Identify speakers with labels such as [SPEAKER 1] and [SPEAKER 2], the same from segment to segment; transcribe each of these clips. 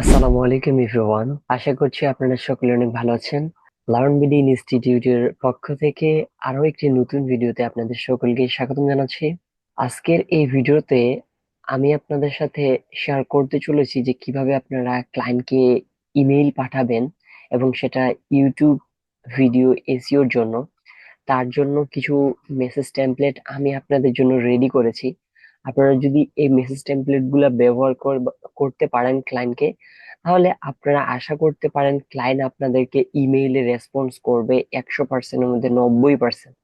[SPEAKER 1] আসসালামু আলাইকুম এভরিওয়ান আশা করছি আপনারা সকলে অনেক ভালো আছেন। লার্ন বিডি ইনস্টিটিউটের পক্ষ থেকে আরও একটি নতুন ভিডিওতে আপনাদের সকলকে স্বাগতম জানাচ্ছি। আজকের এই ভিডিওতে আমি আপনাদের সাথে শেয়ার করতে চলেছি যে কীভাবে আপনারা ক্লায়েন্টকে ইমেইল পাঠাবেন এবং সেটা ইউটিউব ভিডিও এসিওর জন্য। তার জন্য কিছু মেসেজ টেমপ্লেট আমি আপনাদের জন্য রেডি করেছি। আপনারা যদি এই মেসেজ টেমপ্লেটগুলা ব্যবহার কর- করতে পারেন ক্লায়েন্টকে তাহলে আপনারা আশা করতে পারেন ক্লায়েন্ট আপনাদেরকে ইমেইলে রেসপন্স করবে একশো পার্সেন্টের মধ্যে নব্বই পার্সেন্ট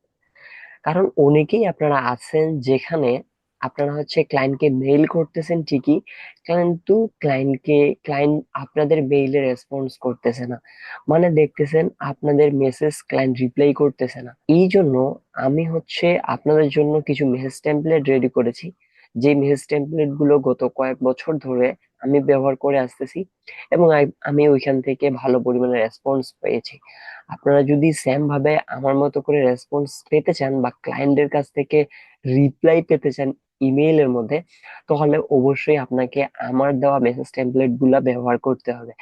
[SPEAKER 1] কারণ অনেকেই আপনারা আছেন যেখানে আপনারা হচ্ছে ক্লায়েন্টকে মেইল করতেছেন ঠিকই, কিন্তু ক্লায়েন্টকে ক্লায়েন্ট আপনাদের মেইলে রেসপন্স করতেছে না। মানে দেখতেছেন আপনাদের মেসেজ ক্লায়েন্ট রিপ্লাই করতেছে না। এই জন্য আমি হচ্ছে আপনাদের জন্য কিছু মেসেজ টেমপ্লেট রেডি করেছি। যে মেসেজ টেমপ্লেটগুলো গত কয়েক বছর ধরে আমি ব্যবহার করে আসতেছি এবং আমি ওইখান থেকে ভালো পরিমাণে রেসপন্স পেয়েছি। আপনারা যদি সেম ভাবে আমার মতো করে রেসপন্স পেতে চান বা ক্লায়েন্টের কাছ থেকে রিপ্লাই পেতে চান ইমেইলের মধ্যে, তাহলে অবশ্যই আপনাকে আমার দেওয়া মেসেজ টেমপ্লেটগুলা ব্যবহার করতে হবে।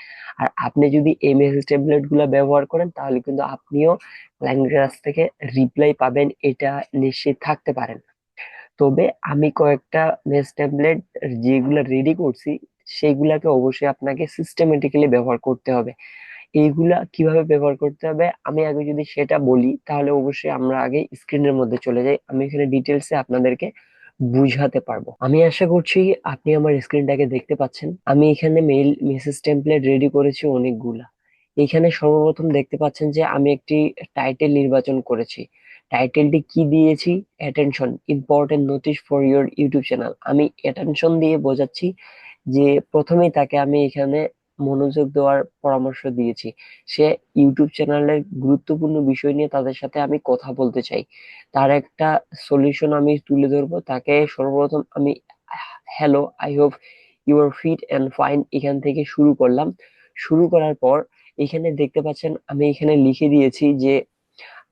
[SPEAKER 1] আর আপনি যদি এই মেসেজ টেমপ্লেটগুলা ব্যবহার করেন, তাহলে কিন্তু আপনিও ক্লায়েন্টের কাছ থেকে রিপ্লাই পাবেন, এটা নিশ্চিত থাকতে পারেন। তবে আমি কয়েকটা মেস ট্যাবলেট যেগুলা রেডি করছি, সেগুলাকে অবশ্যই আপনাকে সিস্টেমেটিক্যালি ব্যবহার করতে হবে। এইগুলা কীভাবে ব্যবহার করতে হবে? আমি আগে যদি সেটা বলি, তাহলে অবশ্যই আমরা আগে স্ক্রিনের মধ্যে চলে যাই। আমি এখানে ডিটেলসে আপনাদেরকে বুঝাতে পারব। আমি আশা করছি আপনি আমার স্ক্রিনটাকে দেখতে পাচ্ছেন। আমি এখানে মেইল মেসেজ টেমপ্লেট রেডি করেছি অনেকগুলা। এখানে সর্বপ্রথম দেখতে পাচ্ছেন যে আমি একটি টাইটেল নির্বাচন করেছি। টাইটেলটি কি দিয়েছি? Attention important notice for your YouTube channel আমি অ্যাটেনশন দিয়ে বোঝাচ্ছি যে প্রথমেই তাকে আমি এখানে মনোযোগ দেওয়ার পরামর্শ দিয়েছি। সে ইউটিউব চ্যানেলের গুরুত্বপূর্ণ বিষয় নিয়ে তাদের সাথে আমি কথা বলতে চাই। তার একটা সলিউশন আমি তুলে ধরবো। তাকে সর্বপ্রথম আমি hello I hope you are fit and fine এখান থেকে শুরু করলাম। শুরু করার পর এখানে দেখতে পাচ্ছেন আমি এখানে লিখে দিয়েছি যে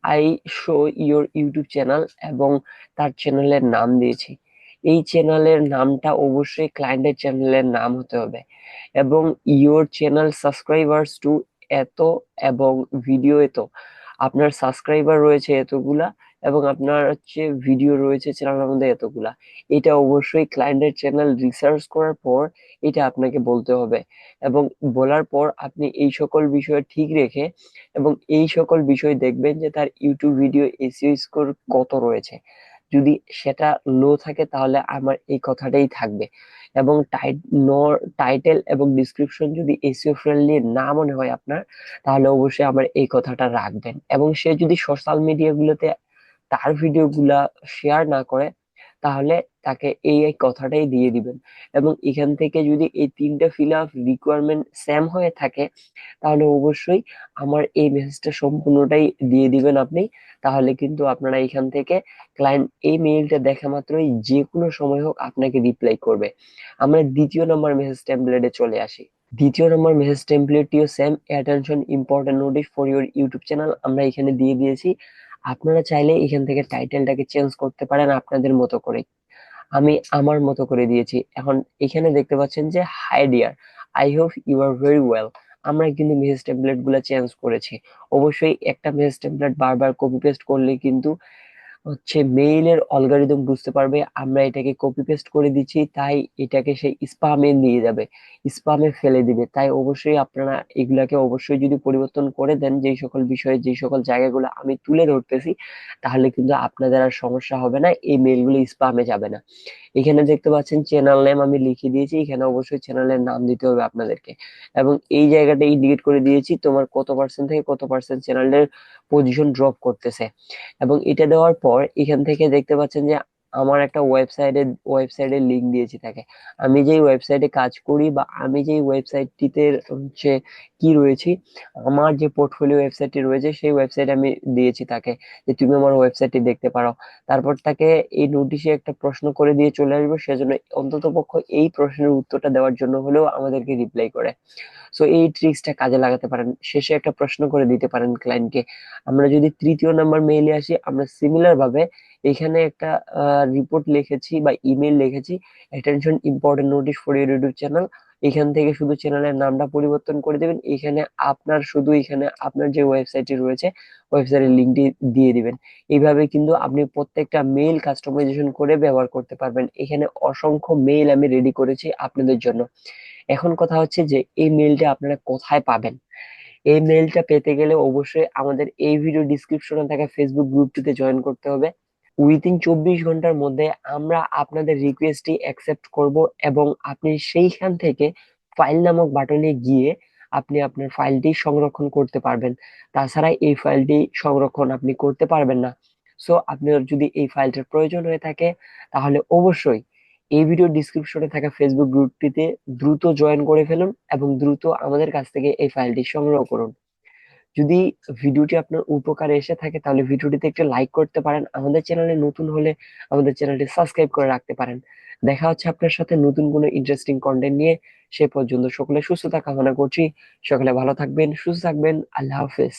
[SPEAKER 1] I show your YouTube channel এবং তার চ্যানেলের নাম দিয়েছি। এই চ্যানেলের নামটা অবশ্যই ক্লায়েন্টের চ্যানেলের নাম হতে হবে এবং ইওর চ্যানেল সাবস্ক্রাইবার্স টু এত এবং ভিডিও এত। আপনার সাবস্ক্রাইবার রয়েছে এতগুলা এবং আপনার হচ্ছে ভিডিও রয়েছে চ্যানেলের মধ্যে এতগুলা। এটা অবশ্যই ক্লায়েন্টের চ্যানেল রিসার্চ করার পর এটা আপনাকে বলতে হবে। এবং বলার পর আপনি এই সকল বিষয় ঠিক রেখে এবং এই সকল বিষয় দেখবেন যে তার ইউটিউব ভিডিও এসইও স্কোর কত রয়েছে। যদি সেটা লো থাকে তাহলে আমার এই কথাটাই থাকবে। এবং টাইটেল এবং ডিসক্রিপশন যদি এসিও ফ্রেন্ডলি না মনে হয় আপনার, তাহলে অবশ্যই আমার এই কথাটা রাখবেন। এবং সে যদি সোশ্যাল মিডিয়া গুলোতে তার ভিডিও গুলা শেয়ার না করে, তাহলে তাকে এই এই কথাটাই দিয়ে দিবেন। এবং এখান থেকে যদি এই তিনটা ফিল আপ রিকোয়ারমেন্ট সেম হয়ে থাকে, তাহলে অবশ্যই আমার এই মেসেজটা সম্পূর্ণটাই দিয়ে দিবেন আপনি। তাহলে কিন্তু আপনারা এখান থেকে ক্লায়েন্ট এই মেইলটা দেখা মাত্রই যে কোনো সময় হোক আপনাকে রিপ্লাই করবে। আমরা দ্বিতীয় নম্বর মেসেজ টেমপ্লেটে চলে আসি। দ্বিতীয় নম্বর message টেমপ্লেটটিও same attention important notice for your YouTube channel আমরা এখানে দিয়ে দিয়েছি। আপনারা চাইলে এখান থেকে টাইটেলটাকে চেঞ্জ করতে পারেন আপনাদের মতো করে আমি আমার মতো করে দিয়েছি। এখন এখানে দেখতে পাচ্ছেন যে hi dear I hope you are very well আমরা কিন্তু মেসেজ টেমপ্লেটগুলা চেঞ্জ করেছি। অবশ্যই একটা মেসেজ টেমপ্লেট বারবার কপি পেস্ট করলে কিন্তু হচ্ছে মেইলের অলগারিদম বুঝতে পারবে, আমরা এটাকে কপি পেস্ট করে দিচ্ছি, তাই এটাকে সেই স্পামে নিয়ে যাবে স্পামে ফেলে দিবে। তাই অবশ্যই আপনারা এগুলাকে অবশ্যই যদি পরিবর্তন করে দেন, যেই সকল বিষয়ে, যেই সকল জায়গাগুলো আমি তুলে ধরতেছি, তাহলে কিন্তু আপনাদের আর সমস্যা হবে না, এই মেইলগুলো স্পামে যাবে না। এখানে দেখতে পাচ্ছেন চ্যানেল নেম আমি লিখে দিয়েছি, এখানে অবশ্যই চ্যানেলের নাম দিতে হবে আপনাদেরকে। এবং এই জায়গাটা ইন্ডিকেট করে দিয়েছি, তোমার কত পার্সেন্ট থেকে কত পার্সেন্ট চ্যানেলের পজিশন ড্রপ করতেছে। এবং এটা দেওয়ার পর এখান থেকে দেখতে পাচ্ছেন যে আমার একটা ওয়েবসাইটে ওয়েবসাইটের লিংক দিয়েছি তাকে। আমি যেই ওয়েবসাইটে কাজ করি বা আমি যেই ওয়েবসাইটটিতে হচ্ছে কি রয়েছি, আমার যে পোর্টফোলিও ওয়েবসাইটটি রয়েছে, সেই ওয়েবসাইটে আমি দিয়েছি তাকে যে তুমি আমার ওয়েবসাইটটি দেখতে পারো। তারপর তাকে এই নোটিশে একটা প্রশ্ন করে দিয়ে চলে আসব, সেজন্য অন্তত পক্ষ এই প্রশ্নের উত্তরটা দেওয়ার জন্য হলেও আমাদেরকে রিপ্লাই করে। সো এই ট্রিক্সটা কাজে লাগাতে পারেন। শেষে একটা প্রশ্ন করে দিতে পারেন ক্লায়েন্টকে আমরা যদি তৃতীয় নাম্বার মেইলে আসি, আমরা সিমিলার ভাবে এখানে একটা রিপোর্ট লিখেছি বা ইমেল লিখেছি। Attention important notice for your YouTube channel এখান থেকে শুধু চ্যানেলের নামটা পরিবর্তন করে দেবেন। এখানে আপনার শুধু এখানে আপনার যে ওয়েবসাইটটি রয়েছে ওয়েবসাইটের লিঙ্কটি দিয়ে দিবেন। এইভাবে কিন্তু আপনি প্রত্যেকটা মেইল কাস্টমাইজেশন করে ব্যবহার করতে পারবেন। এখানে অসংখ্য মেইল আমি রেডি করেছি আপনাদের জন্য। এখন কথা হচ্ছে যে, এই মেইলটা আপনারা কোথায় পাবেন? এই মেইলটা পেতে গেলে অবশ্যই আমাদের এই ভিডিও ডিসক্রিপশনে থাকা ফেসবুক গ্রুপটিতে জয়েন করতে হবে। উইথিন চব্বিশ ঘণ্টার মধ্যে আমরা আপনাদের রিকোয়েস্টটি অ্যাকসেপ্ট করব এবং আপনি সেইখান থেকে ফাইল নামক বাটনে গিয়ে আপনি আপনার ফাইলটি সংরক্ষণ করতে পারবেন। তাছাড়া এই ফাইলটি সংরক্ষণ আপনি করতে পারবেন না। সো আপনার যদি এই ফাইলটার প্রয়োজন হয়ে থাকে, তাহলে অবশ্যই এই ভিডিও ডিসক্রিপশনে থাকা ফেসবুক গ্রুপটিতে দ্রুত জয়েন করে ফেলুন এবং দ্রুত আমাদের কাছ থেকে এই ফাইলটি সংগ্রহ করুন। যদি ভিডিওটি আপনার উপকারে এসে থাকে, তাহলে ভিডিওটিতে একটু লাইক করতে পারেন। আমাদের চ্যানেলে নতুন হলে আমাদের চ্যানেলটি সাবস্ক্রাইব করে রাখতে পারেন। দেখা হচ্ছে আপনার সাথে নতুন কোনো ইন্টারেস্টিং কন্টেন্ট নিয়ে। সে পর্যন্ত সকলে সুস্থতা কামনা করছি। সকলে ভালো থাকবেন, সুস্থ থাকবেন। আল্লাহ হাফেজ।